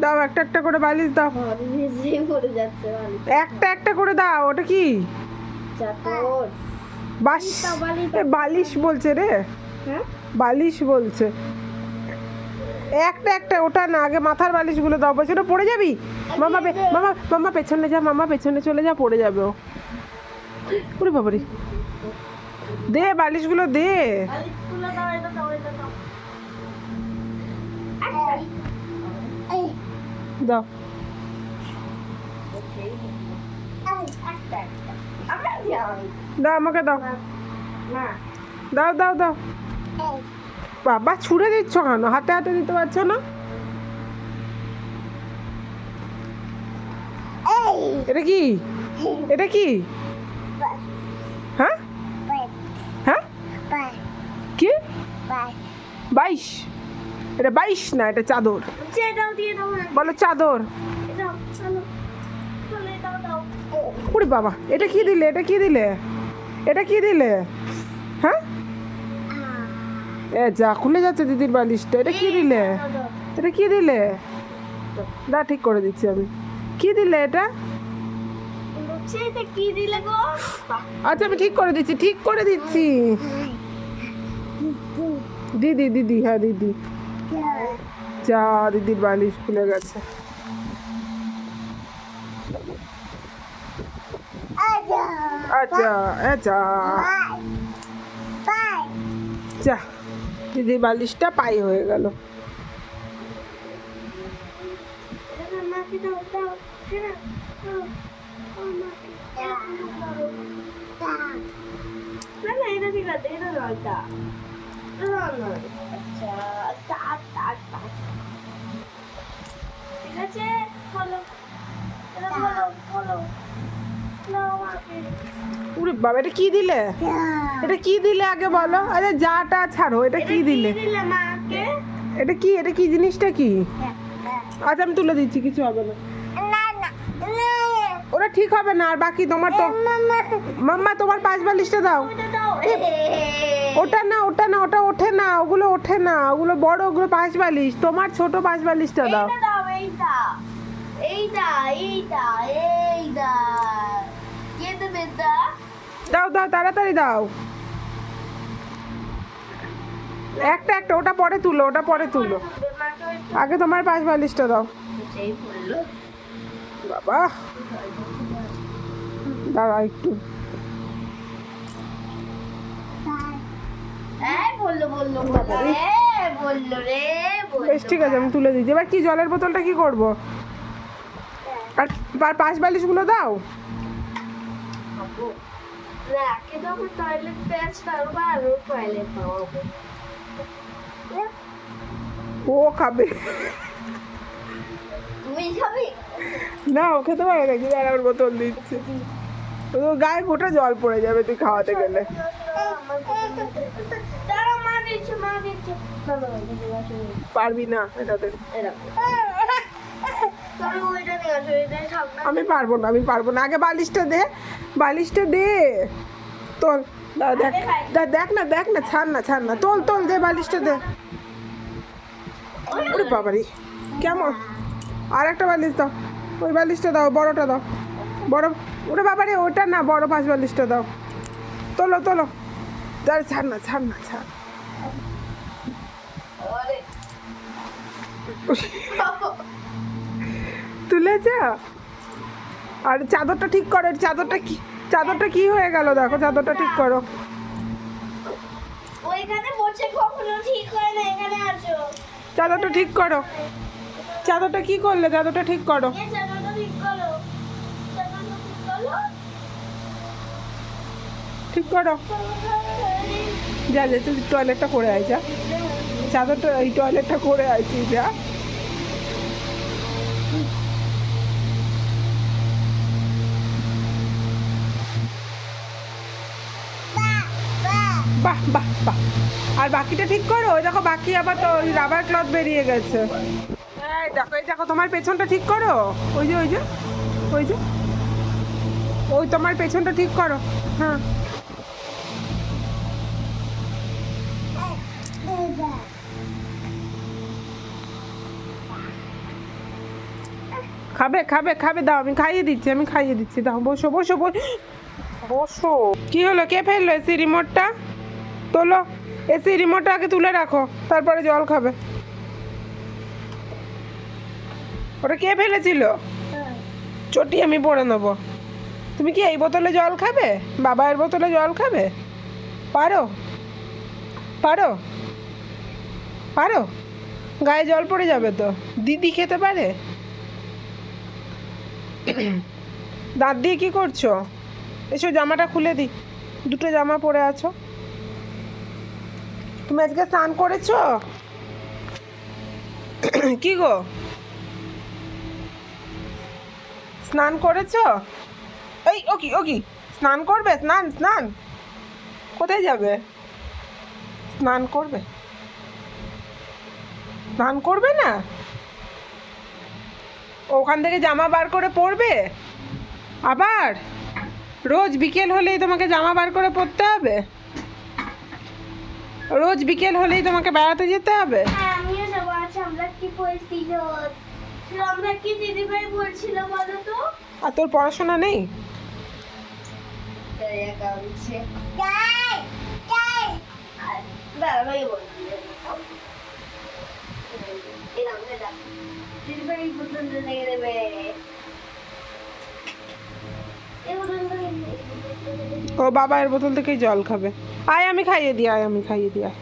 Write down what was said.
দাও একটা একটা করে বালিশ দাও। বালিশ। একটা একটা করে দাও ওটা কি? বাস বালিশ এ, বালিশ বলছে রে। হ্যাঁ? বালিশ বলছে। একটা একটা ওটা না আগে মাথার বালিশগুলো দাও বলছে ওটা পড়ে যাবি? মামা মামা মামা পেছনে যা মামা পেছনে চলে যা পড়ে যাবে ও। ওরে বাবারি দে বালিশগুলো দে। বালিশগুলো দাও এটা দাও এটা দাও। দাও। দাও আমাকে দাও। দাও দাও দাও। বাবা, ছুঁড়ে দিচ্ছ কেন? হাতে হাতে দিতে পারছ না? এটা কি? এটা কি? হ্যাঁ? হ্যাঁ? কি? বাইশ। এটা বাইশ না এটা চাদর? বলো চাদর। ওরে বাবা এটা কি দিলে এটা কি দিলে? এটা কি দিলে? হ্যাঁ? এ যা খুলে যাচ্ছে দিদির বালিশটা। এটা কি দিলে? এটা কি দিলে? দা ঠিক করে দিচ্ছি আমি। কি দিলে এটা? আচ্ছা আমি ঠিক করে দিচ্ছি ঠিক করে দিচ্ছি। দিদি দিদি হ্যাঁ দিদি। যা দিদির বালিশ খুলে গেছে। আচ্ছা আচ্ছা। যা, দিদির বালিশটা পাই হয়ে গেল। না এটা ঠিক আছে, এটা নয়। আচ্ছা তা তা তা। ঠিক আছে বলো। বলো বলো। উরে বাবা এটা কি দিলে? এটা কি দিলে আগে বলো? আরে যাটা ছাড়ো এটা কি দিলে? দিলে এটা কি এটা কি জিনিসটা কি? আচ্ছা আমি তুলে দিচ্ছি কিছু হবে না না। না ওটা ঠিক হবে না আর বাকি তোমার তো মাম্মা। তোমার পাঁচ বালিশটা দাও। ওটা না ওটা না ওটা ওঠে না ওগুলো ওঠে না ওগুলো বড় ওগুলো পাঁচ বালিশ তোমার ছোট পাঁচ বালিশটা দাও। দাও দাও দাও তাড়াতাড়ি দাও। একটা একটা ওটা পরে তুলো ওটা পরে তুলো। আগে তোমার পাঁচ বালিশটা দাও। বাবা। দাঁড়া একটু। বেশ ঠিক আছে আমি তুলে দিচ্ছি। এবার কি জলের বোতলটা কি করব? আর পাঁচ বালিশগুলো দাও। ও খাবি। না ও খেতে পারে নাকি আর আমার বোতল দিচ্ছে। তো গায়ে গোটা জল পড়ে যাবে তুই খাওয়াতে গেলে। না না পারবি না এটাতে আমি পারব না আমি পারব না। আগে বালিশটা দে বালিশটা দে। তোল দা, দেখ। দেখ না দেখ না ছাড় না ছাড় না। তোল তোল দে বালিশটা দে। ওরে বাবারি কেমন? আর একটা বালিশ দাও। ওই বালিশটা দাও বড়টা দাও। বড় ওরে বাবারে ওটা না বড় পাঁচ বালিশটা দাও। তোলো তোলো। দাঁড়ে ছাড় না ছাড় না ছাড়। তুলে যা। আর চাদরটা ঠিক করো চাদরটা কি চাদরটা কি হয়ে গেল দেখো চাদরটা ঠিক করো। চাদরটা ঠিক করো। চাদরটা কি করলে? চাদরটা ঠিক করো। ঠিক করো। যা যে তুই টয়লেটটা করে আয় যা। চাদরটা এই টয়লেটটা করে আয় তুই যা। বাহ বাহ বাহ। আর বাকিটা ঠিক করো? ওই দেখো বাকি আবার তো ওই রাবার ক্লথ বেরিয়ে গেছে। দেখো এই দেখো তোমার পেছনটা ঠিক করো। ওই যে ওই যে ওই যে। ওই তোমার পেছনটা ঠিক করো হ্যাঁ। খাবে খাবে খাবে দাও আমি খাইয়ে দিচ্ছি আমি খাইয়ে দিচ্ছি দাও বসো বসো বসো। বসো। কি হলো কে ফেলল এসি রিমোটটা? তোলো এসি রিমোটটা আগে তুলে রাখো তারপরে জল খাবে। ওটা কে ফেলেছিল? চটি আমি পরে নেব। তুমি কি এই বোতলে জল খাবে? বাবা এর বোতলে জল খাবে? পারো? পারো? পারো? গায়ে জল পড়ে যাবে তো। দিদি খেতে পারে? দাঁত দিয়ে কি করছ? এসো জামাটা খুলে দি দুটো জামা পরে আছো। তুমি আজকে স্নান করেছ? কি গো? স্নান করেছ? এই ও কি ও কি স্নান করবে? স্নান স্নান। কোথায় যাবে? স্নান করবে। স্নান করবে না? ওখান থেকে জামা বার করে পরবে? আবার? রোজ বিকেল হলেই তোমাকে জামা বার করে পরতে হবে? রোজ বিকেল হলেই তোমাকে বেড়াতে যেতে হবে? হ্যাঁ আচ্ছা আমরা কি আমরা কি দিদিভাই বলছিল বলো তো আর তোর পড়াশোনা নেই? ও বাবা এর বোতল থেকেই জল খাবে। আয় আমি খাইয়ে দিই আয় আমি খাইয়ে দিই আয়।